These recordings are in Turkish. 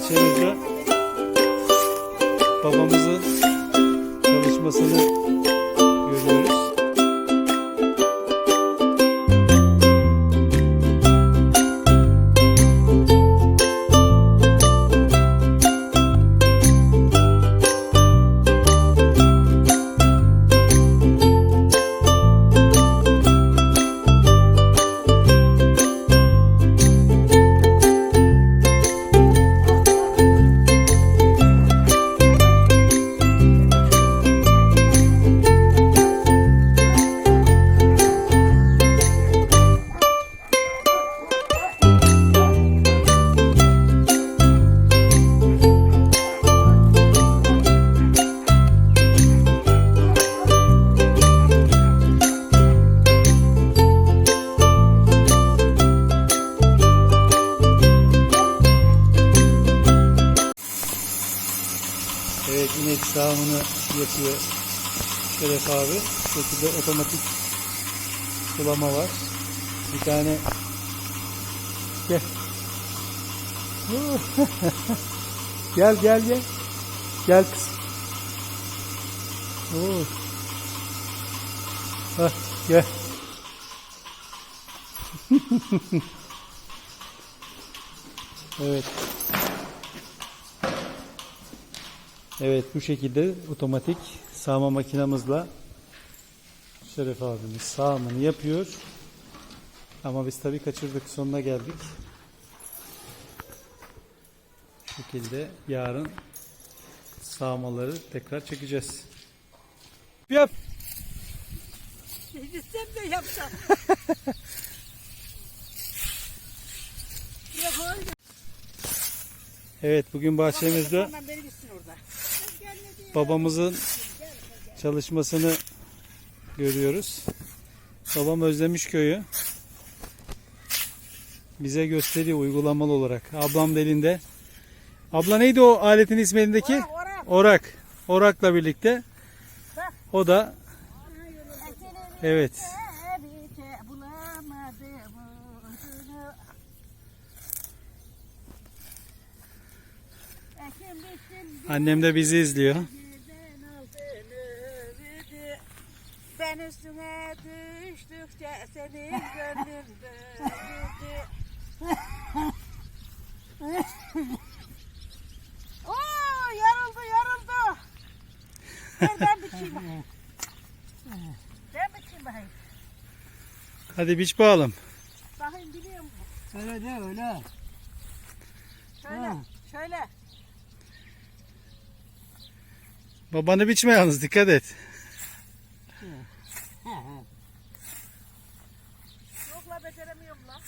bahçemizde babamızın çalışmasını görüyoruz. Yapıyor Şeref abi. Bu şekilde otomatik sulama var. Bir tane gel. gel gel gel. Gel kız. Oo. Hah, gel. evet. Evet bu şekilde otomatik sağma makinamızla Şeref abimiz sağımını yapıyor. Ama biz tabii kaçırdık sonuna geldik. Şu şekilde yarın sağmaları tekrar çekeceğiz. Yap. Gitsem de yapsam. Evet bugün bahçemizde babamızın çalışmasını görüyoruz. Babam özlemiş köyü. Bize gösteriyor uygulamalı olarak. Ablam da elinde. Abla neydi o aletin ismi elindeki? Orak, orak. Orak. Orak'la birlikte. O da evet. Annem de bizi izliyor. Ben üstüne düştükçe senin gönlün döndü. Oo yarıldı yarıldı. Ver ben biçeyim. bakayım. Ben biçeyim bakayım. Hadi biç bakalım. Bakayım biliyor musun? Öyle de öyle. Şöyle, Ha. şöyle. Babanı biçme yalnız dikkat et. Yok la la.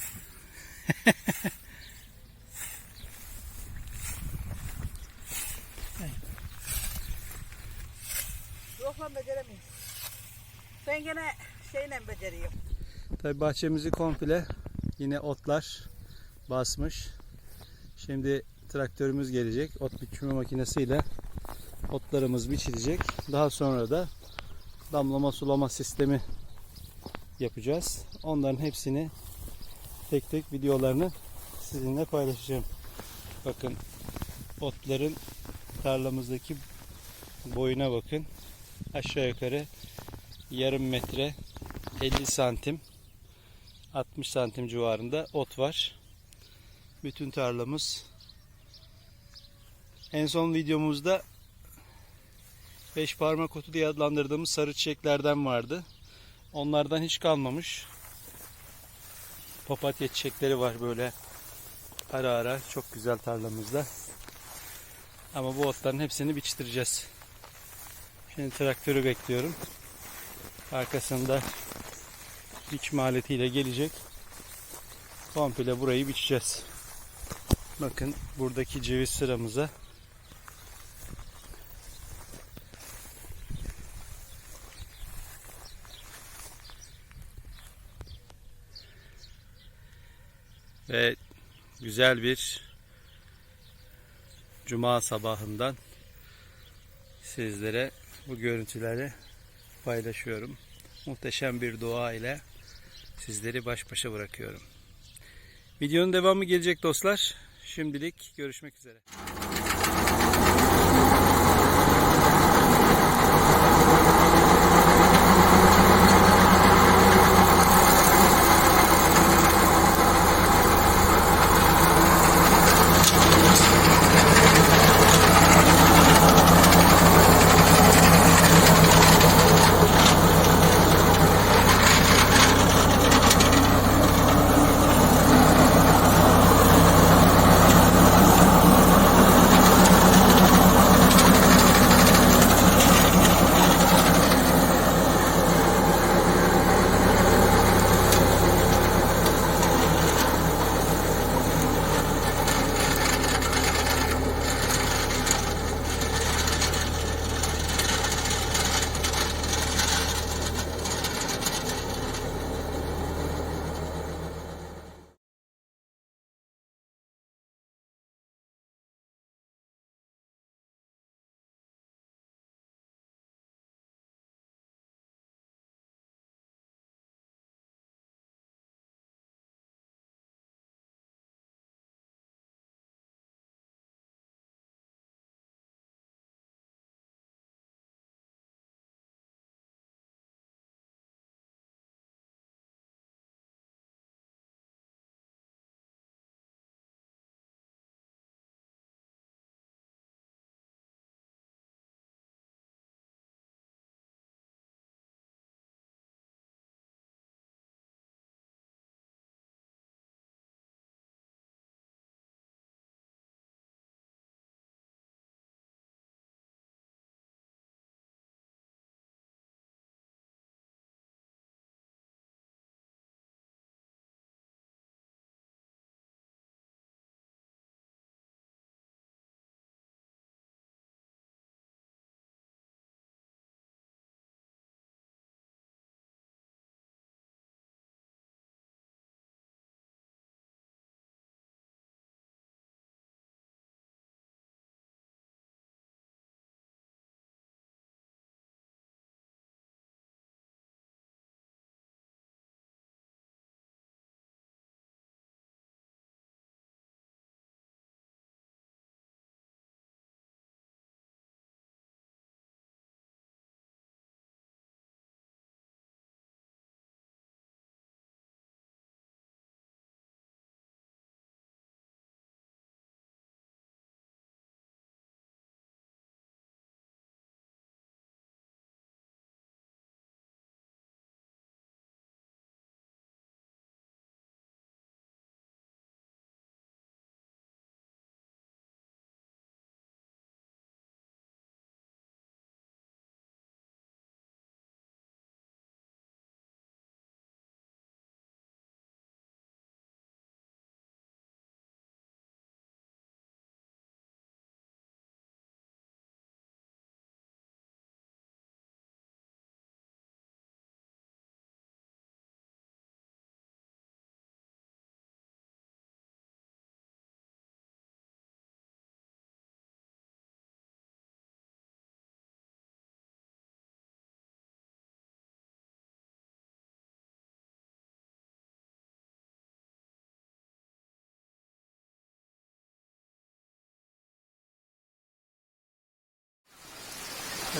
Yok lan beceremiyorum. Ben gene şeyle beceriyorum. Tabi bahçemizi komple yine otlar basmış. Şimdi traktörümüz gelecek. Ot biçme makinesiyle otlarımız biçilecek. Daha sonra da damlama sulama sistemi yapacağız. Onların hepsini tek tek videolarını sizinle paylaşacağım. Bakın otların tarlamızdaki boyuna bakın. Aşağı yukarı yarım metre 50 santim 60 santim civarında ot var. Bütün tarlamız en son videomuzda 5 parmak otu diye adlandırdığımız sarı çiçeklerden vardı. Onlardan hiç kalmamış. Papatya çiçekleri var böyle ara ara çok güzel tarlamızda. Ama bu otların hepsini biçtireceğiz. Şimdi traktörü bekliyorum. Arkasında biçme aletiyle gelecek. Komple burayı biçeceğiz. Bakın buradaki ceviz sıramıza ve güzel bir cuma sabahından sizlere bu görüntüleri paylaşıyorum. Muhteşem bir dua ile sizleri baş başa bırakıyorum. Videonun devamı gelecek dostlar. Şimdilik görüşmek üzere.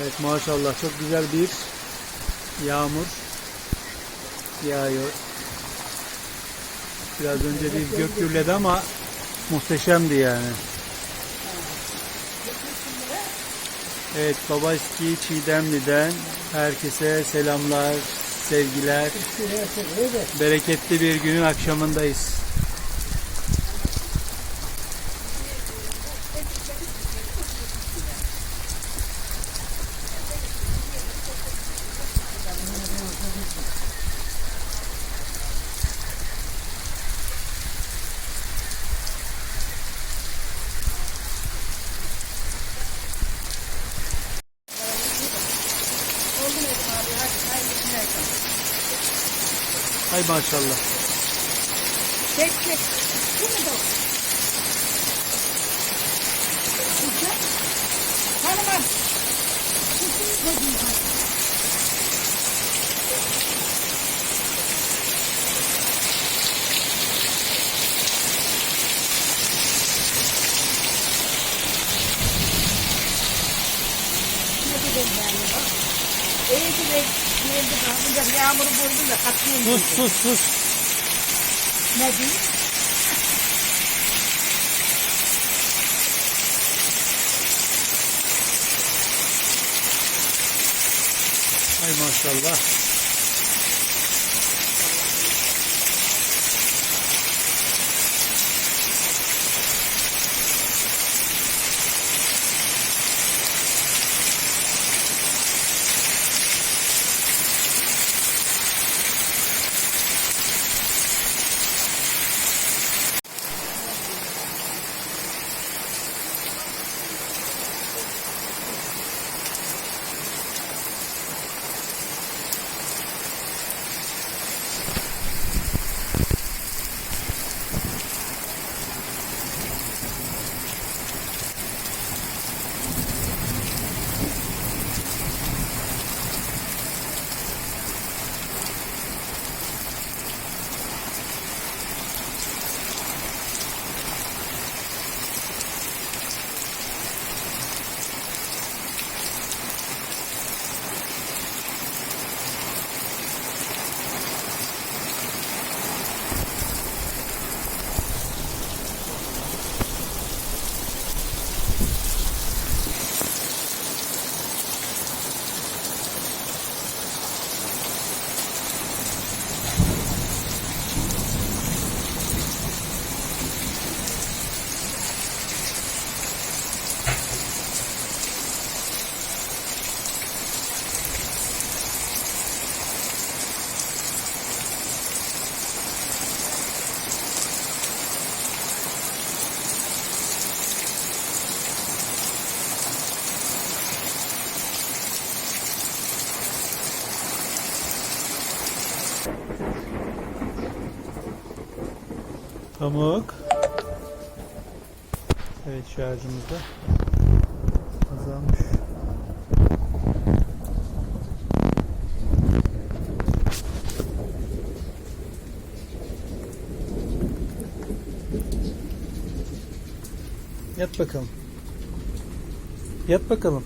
Evet maşallah çok güzel bir yağmur yağıyor. Biraz önce bir gök gürledi ama muhteşemdi yani. Evet Babaski Çiğdemli'den herkese selamlar, sevgiler. Bereketli bir günün akşamındayız. Hay maşallah. Çek çek. Bu mu da? Hanımım. İyi ki de geldi kalkınca yağmuru buldum da katlayayım. Sus sus sus. Ne diyeyim? Ay maşallah. Pamuk. Evet şarjımız da azalmış. Yat bakalım. Yat bakalım.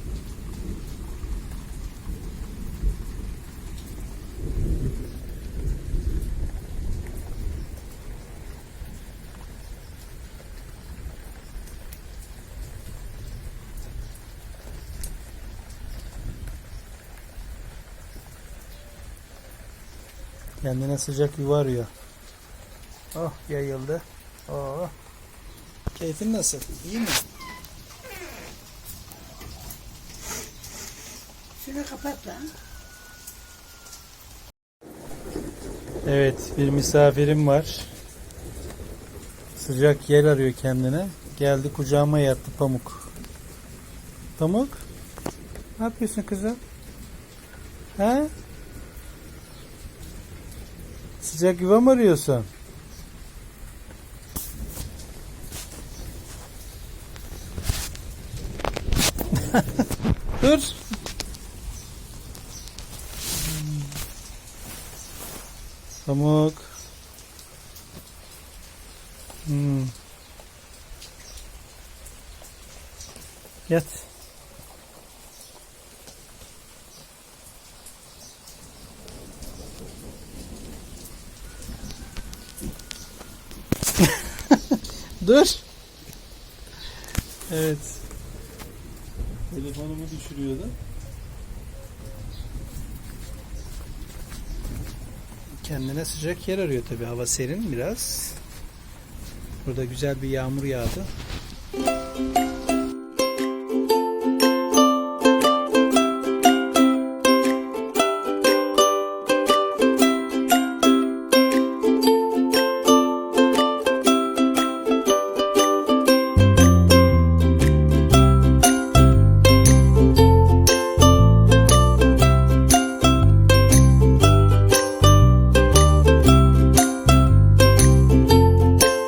Kendine sıcak yuva arıyor. Oh yayıldı. Oh. Keyfin nasıl? İyi mi? Şunu kapat lan. Evet bir misafirim var. Sıcak yer arıyor kendine. Geldi kucağıma yattı Pamuk. Pamuk? Ne yapıyorsun kızım? Ha? Sıcak yuva mı arıyorsun? Dur. Pamuk. Hmm. Yat. Dur. Evet. Telefonumu düşürüyordu. Kendine sıcak yer arıyor tabi. Hava serin biraz. Burada güzel bir yağmur yağdı.